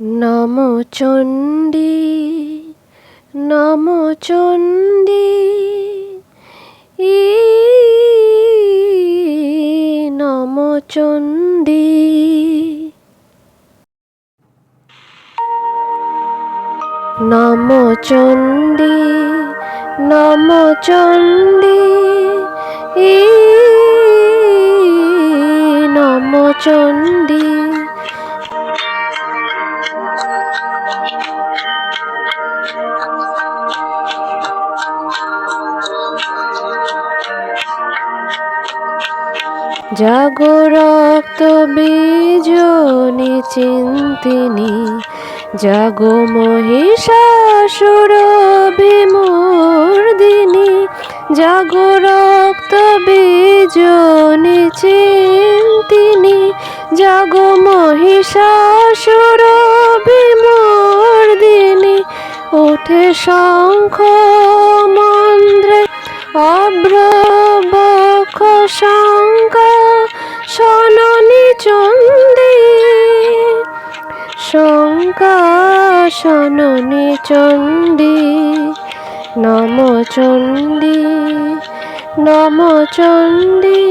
নম চণ্ডী নম চণ্ডী। ই নম চণ্ডী। নম চণ্ডী নম চণ্ডী। ই নম চণ্ডী। জাগো রক্ত বীজনি চিন্তিনি জাগো মহিষাসুর বিমূর্দিনী, জাগো রক্ত বীজনি চিন্তিনি জাগো মহিষাসুর বিমূর্দিনী, ওঠে শঙ্খ মন্দ্রে অভ্রবক্ষ সননি চণ্ডী শঙ্কা সননি চণ্ডী নম চণ্ডী নম চণ্ডী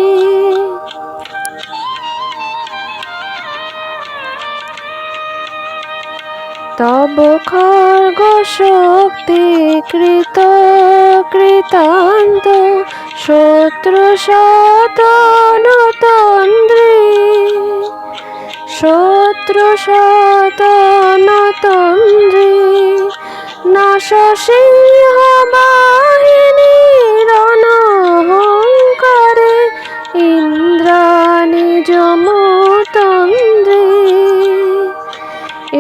তব খর্গ শক্তি কৃত, কৃতান্ত, শত্রু শতনতন্দ্রী শত্রু শতনতন্দ্রী নাশ সিংহ বাহিনী রণহংকারে ইন্দ্রাণী যমতন্দ্রী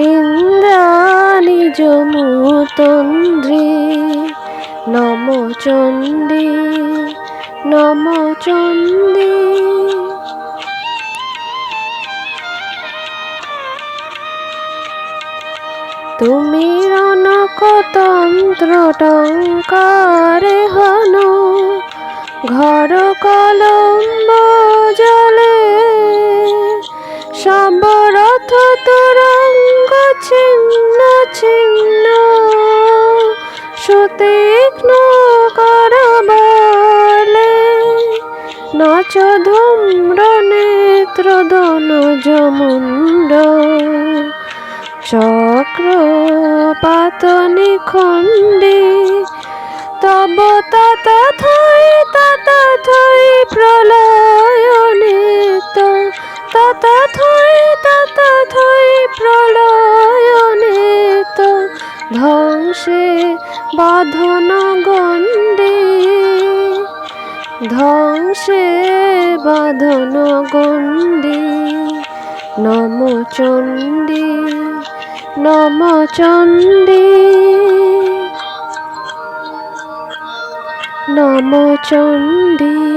ইন্দ্রাণী যমুতন্দ্রী নম চণ্ডী নম চণ্ডী। তুমি রণকতন্ত্র টঙ্কার হন ঘর কলম্ব জলে সবরথ তুরঙ্গ খণ্ডে তব তত থই তত থই প্রলয়নে তত থই তত থই প্রলয়নে ধ্বংসে বাঁধন গণ্ডে, ধ্বংসে বাঁধন গণ্ডে নম চণ্ডী নম চণ্ডী নম চণ্ডী